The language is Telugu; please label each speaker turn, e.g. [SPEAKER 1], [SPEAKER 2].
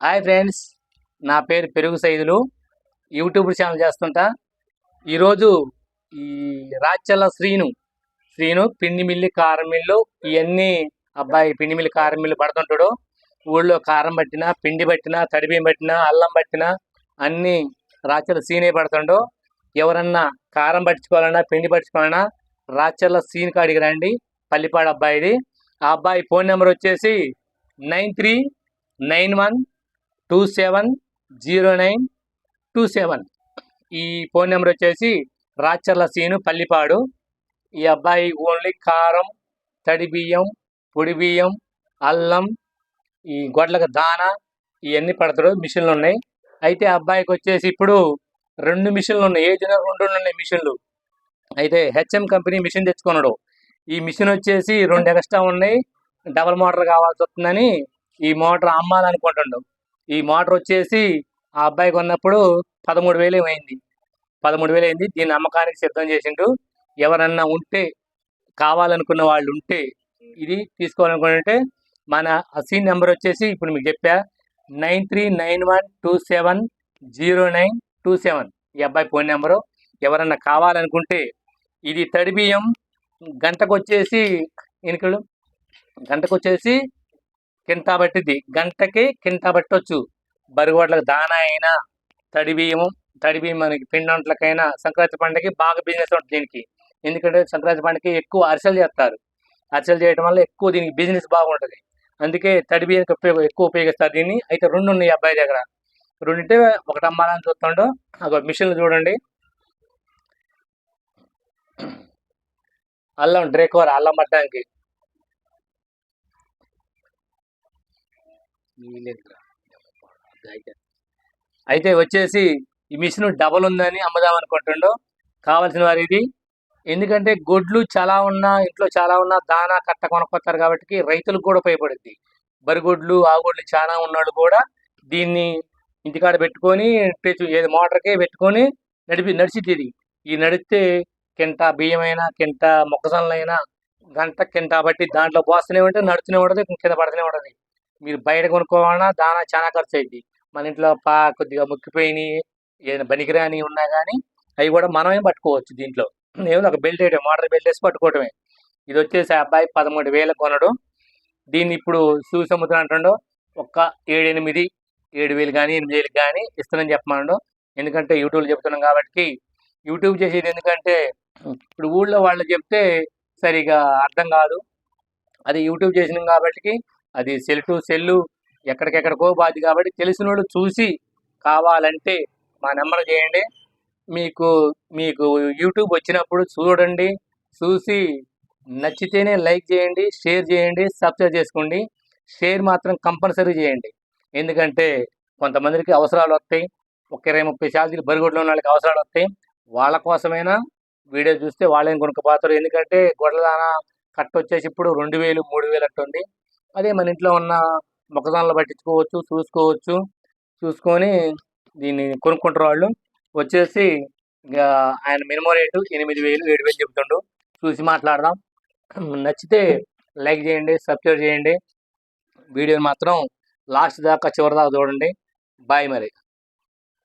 [SPEAKER 1] హాయ్ ఫ్రెండ్స్ నా పేరు పెరుగు సైదులు. యూట్యూబ్ ఛానల్ చేస్తుంటా. ఈరోజు ఈ రాచల్ల శ్రీను శ్రీను పిండి మిల్లి కారం మిల్లు ఇవన్నీ అబ్బాయి పిండి మిల్లి కారం మిల్లు పడుతుంటాడు. ఊళ్ళో కారం పట్టినా పిండి పట్టినా తడిబియ్యం పట్టినా అల్లం పట్టినా అన్నీ రాచల్ల సీనే పడుతుండో. ఎవరన్నా కారం పట్టించుకోవాలన్నా పిండి పట్టించుకోవాలన్నా రాచల్ల సీన్ కాడికి రండి. పల్లిపాడు అబ్బాయిది. ఆ అబ్బాయి ఫోన్ నెంబర్ వచ్చేసి nine three nine one two seven zero nine two seven. ఈ ఫోన్ నెంబర్ వచ్చేసి రాచర్ల సీను పల్లిపాడు. ఈ అబ్బాయి ఓన్లీ కారం తడి బియ్యం పొడి బియ్యం అల్లం ఈ గొడ్లకు దాన ఇవన్నీ పడతాడు. మిషన్లు ఉన్నాయి. అయితే ఆ అబ్బాయికి వచ్చేసి ఇప్పుడు రెండు మిషన్లు ఉన్నాయి. ఏదైనా రెండు ఉన్నాయి మిషన్లు? అయితే హెచ్ఎం కంపెనీ మిషన్ తెచ్చుకున్నాడు. ఈ మిషన్ వచ్చేసి రెండు ఎక్స్ట్రా ఉన్నాయి. డబల్ మోటార్ కావాల్సి వస్తుందని ఈ మోటార్ అమ్మాలనుకుంటున్నాడు ఈ మోటార్ వచ్చేసి ఆ అబ్బాయి కొన్నప్పుడు పదమూడు వేలు అయింది పదమూడు వేలు అయింది. దీన్ని అమ్మకానికి సిద్ధం చేసిండు. ఎవరన్నా ఉంటే కావాలనుకున్న వాళ్ళు ఉంటే ఇది తీసుకోవాలనుకుంటే మన సీన్ నెంబర్ వచ్చేసి ఇప్పుడు మీకు చెప్పా nine three nine one two seven zero nine two seven. ఈ అబ్బాయి ఫోన్ నెంబరు. ఎవరన్నా కావాలనుకుంటే ఇది తడి బియ్యం గంటకు వచ్చేసి ఎనికలు గంటకు వచ్చేసి కింటా పట్టిద్ది గంటకి కింటా పట్టొచ్చు బరిగోడ్లకు దానా అయినా తడి బియ్యము తడి బియ్యం మనకి సంక్రాంతి పండుగకి బాగా బిజినెస్ ఉంటుంది దీనికి. ఎందుకంటే సంక్రాంతి పండుగకి ఎక్కువ అరిసెలు చేస్తారు. అరిసెలు చేయడం వల్ల ఎక్కువ దీనికి బిజినెస్ బాగుంటుంది. అందుకే తడి బియ్యానికి ఉపయోగం ఎక్కువ ఉపయోగిస్తారు దీన్ని. అయితే రెండు ఉన్నాయి అబ్బాయి దగ్గర. రెండింటే ఒకటి అమ్మాలని చూస్తుండో ఒక మిషన్లు చూడండి. అల్లం డ్రేకోర్ అల్లం పట్టడానికి. అయితే వచ్చేసి ఈ మిషన్ డబల్ ఉందని అమ్మదాం అనుకుంటుండో. కావాల్సిన వారు ఇది. ఎందుకంటే గొడ్లు చాలా ఉన్నా ఇంట్లో చాలా ఉన్నా దానా కట్ట కొనుక్కొస్తారు కాబట్టి రైతులకు కూడా ఉపయోగపడుద్ది. బరిగొడ్లు ఆగొడ్లు చాలా ఉన్నాడు కూడా దీన్ని ఇంటికాడ పెట్టుకొని ఏది మోటార్కే పెట్టుకొని నడిపి నడిచిద్ది ఇది. ఈ నడిస్తే కింట బియ్యమైనా కింట మొక్కజొన్నలైనా గంట కింట బట్టి దాంట్లో పోస్తూనే ఉంటే నడుస్తూనే ఉంటుంది కింద పడుతూనే ఉంటుంది. మీరు బయట కొనుక్కోవాలన్నా దానా చాలా ఖర్చు అయింది మన ఇంట్లో పా కొద్దిగా ముక్కిపోయినాయి ఏదైనా బనికిరాని ఉన్నా కానీ అవి కూడా మనమే పట్టుకోవచ్చు దీంట్లో. ఏదో ఒక బెల్ట్ వేయడం మోటార్ బెల్ట్ వేసి పట్టుకోవటమే. ఇది వచ్చేసి అబ్బాయి పదమూడు వేలు కొనడు. దీన్ని ఇప్పుడు చూసి అమ్ముతున్నా అంటుండో ఒక్క ఏడు ఎనిమిది ఏడు వేలు కానీ ఎనిమిది వేలు కానీ ఇస్తానని చెప్పమన్నాడు. ఎందుకంటే యూట్యూబ్ చెప్తున్నాం కాబట్టి యూట్యూబ్ చేసేది ఎందుకంటే ఇప్పుడు ఊళ్ళో వాళ్ళు చెప్తే సరిగా అర్థం కాదు. అది యూట్యూబ్ చేసినాం కాబట్టి అది సెల్ టు సెల్లు ఎక్కడికెక్కడికో బాధ్యత కాబట్టి తెలిసిన వాళ్ళు చూసి కావాలంటే మా నెంబర్ చేయండి. మీకు మీకు యూట్యూబ్ వచ్చినప్పుడు చూడండి. చూసి నచ్చితేనే లైక్ చేయండి షేర్ చేయండి సబ్స్క్రైబ్ చేసుకోండి. షేర్ మాత్రం కంపల్సరీ చేయండి. ఎందుకంటే కొంతమందికి అవసరాలు వస్తాయి. ఒక ఇరవై ముప్పై శాలరీలు బరిగొడ్లో ఉన్న వాళ్ళకి అవసరాలు వస్తాయి. వాళ్ళ కోసమైనా వీడియో చూస్తే వాళ్ళేం కొనుక్కపోతారు? ఎందుకంటే గొడ్ల దానా కట్ట వచ్చేసి ఇప్పుడు రెండు వేలు మూడు వేలు అట్టుంది అదే మన ఇంట్లో ఉన్న మొక్కజొన్నలు పట్టించుకోవచ్చు చూసుకోవచ్చు. చూసుకొని దీన్ని కొనుక్కుంటారు వాళ్ళు. వచ్చేసి ఆయన మినిమం రేటు ఎనిమిది వేలు ఏడు వేలు చెప్తుండు చూసి మాట్లాడదాం. నచ్చితే లైక్ చేయండి సబ్స్క్రైబ్ చేయండి. వీడియోని మాత్రం లాస్ట్ దాకా చివరి దాకా చూడండి. బాయ్ మరి.